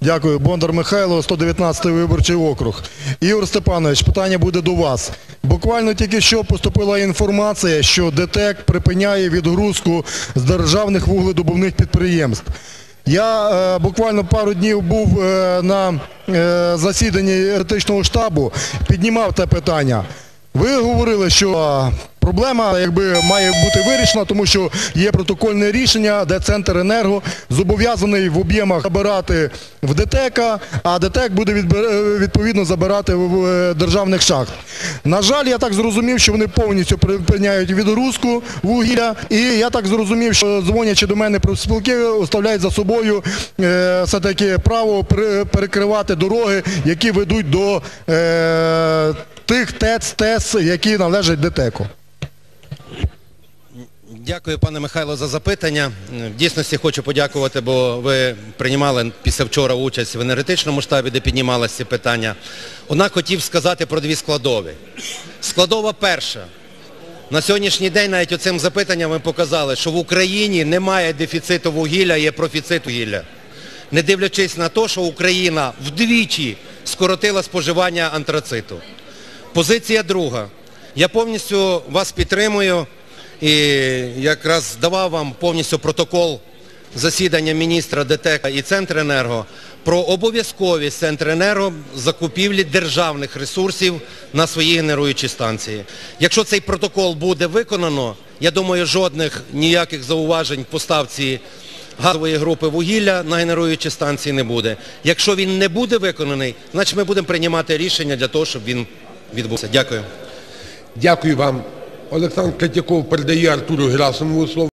Дякую. Бондар Михайло, 119 виборчий округ. Ігор Степанович, питання буде до вас. Буквально тільки що поступила інформація, що ДТЕК припиняє відгрузку з державних вугледобувних підприємств. Я е, буквально пару днів був е, на е, засіданні етичного штабу, піднімав те питання. Ви говорили, що проблема якби має бути вирішена, тому що є протокольне рішення, де Центр енерго зобов'язаний в об'ємах забирати в ДТЕКа, а ДТЕК буде відповідно забирати в е, державних шахт. На жаль, я так зрозумів, що вони повністю припиняють відгрузку вугілля, і я так зрозумів, що дзвонячи до мене профспілки, оставляють за собою е, все-таки право перекривати дороги, які ведуть до е, тих ТЕЦ, ТЕС, які належать ДТЕКу. Дякую, пане Михайло, за запитання. В дійсності хочу подякувати, бо ви приймали після вчора участь в енергетичному штабі, де піднімалися ці питання. Однак хотів сказати про дві складові. Складова перша. На сьогоднішній день навіть оцим запитанням ми показали, що в Україні немає дефіциту вугілля, є профіцит вугілля. Не дивлячись на те, що Україна вдвічі скоротила споживання антрациту. Позиція друга. Я повністю вас підтримую і якраз давав вам повністю протокол засідання міністра ДТЕК і Центренерго про обов'язковість Центренерго закупівлі державних ресурсів на свої генеруючі станції. Якщо цей протокол буде виконано, я думаю, жодних ніяких зауважень в поставці газової групи вугілля на генеруючі станції не буде. Якщо він не буде виконаний, значить ми будемо приймати рішення для того, щоб він відбувся. Дякую. Дякую вам. Олександр Третьяков передає Артуру Герасимову слово.